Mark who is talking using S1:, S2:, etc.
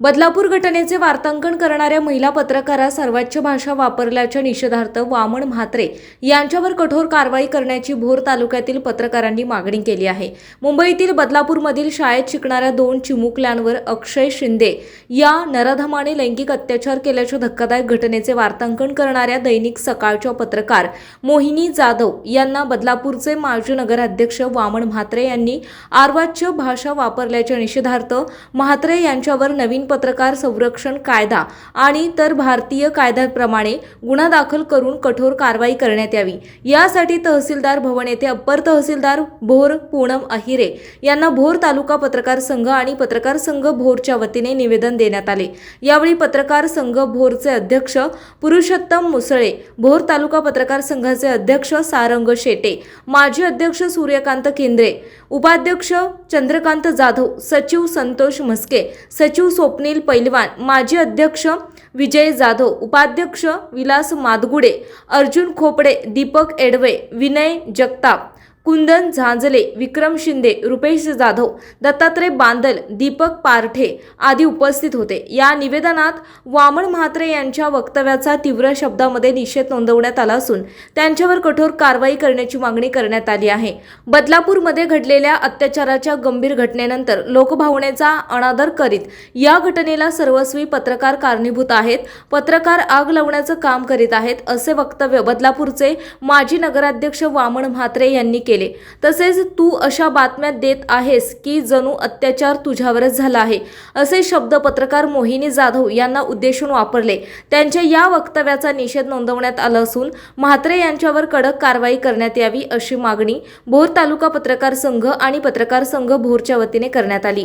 S1: बदलापूर घटनेचे वार्तांकन करणाऱ्या महिला पत्रकारा सर्वोच्च भाषा वापरल्याच्या निषेधार्थ वामन म्हात्रे यांच्यावर कठोर कारवाई करण्याची भोर तालुक्यातील पत्रकारांनी मागणी केली आहे. मुंबईतील बदलापूरमधील शाळेत शिकणाऱ्या दोन चिमुकल्यांवर अक्षय शिंदे या नराधमाने लैंगिक अत्याचार केल्याच्या धक्कादायक घटनेचे वार्तांकन करणाऱ्या दैनिक सकाळच्या पत्रकार मोहिनी जाधव यांना बदलापूरचे माजी नगराध्यक्ष वामन म्हात्रे यांनी आर्वाच्य भाषा वापरल्याच्या निषेधार्थ म्हात्रे यांच्यावर नवीन पत्रकार संरक्षण कायदा आणि तर भारतीय कायद्याप्रमाणे गुन्हा दाखल करून कठोर कारवाई करण्यात यावी. यासाठी तहसीलदार भवन येथे अप्पर तहसीलदार भोर पूनम अहिरे यांना भोर तालुका पत्रकार संघ आणि पत्रकार संघ भोरच्या वतीने निवेदन देण्यात आले. यावेळी पत्रकार संघ भोरचे अध्यक्ष पुरुषोत्तम मुसळे भोर तालुका पत्रकार संघाचे अध्यक्ष सारंग शेटे माजी अध्यक्ष सूर्यकांत केंद्रे उपाध्यक्ष चंद्रकांत जाधव सचिव संतोष म्हस्के सचिव स्वप्नील पैलवान माजी अध्यक्ष विजय जाधव उपाध्यक्ष विलास मादगुडे अर्जुन खोपडे दीपक एडवे विनय जगताप कुंदन झांजले विक्रम शिंदे रुपेश जाधव दत्तात्रय बांदल दीपक पारठे आदी उपस्थित होते. या निवेदनात वामन म्हात्रे यांच्या वक्तव्याचा तीव्र शब्दामध्ये निषेध नोंदवण्यात आला असून त्यांच्यावर कठोर कारवाई करण्याची मागणी करण्यात आली आहे. बदलापूरमध्ये घडलेल्या अत्याचाराच्या गंभीर घटनेनंतर लोकभावनेचा अनादर करीत या घटनेला सर्वस्वी पत्रकार कारणीभूत आहेत. पत्रकार आग लावण्याचं काम करीत आहेत असे वक्तव्य बदलापूरचे माजी नगराध्यक्ष वामन म्हात्रे यांनी केले. केले. तसेच तू अशा बातम्या देत आहेस की जणू अत्याचार तुझ्यावरच झाला आहे असे शब्द पत्रकार मोहिनी जाधव यांना उद्देशून वापरले. त्यांच्या या वक्तव्याचा निषेध नोंदवण्यात आला असून म्हात्रे यांच्यावर कडक कारवाई करण्यात यावी अशी मागणी भोर तालुका पत्रकार संघ आणि पत्रकार संघ भोरच्या वतीने करण्यात आली.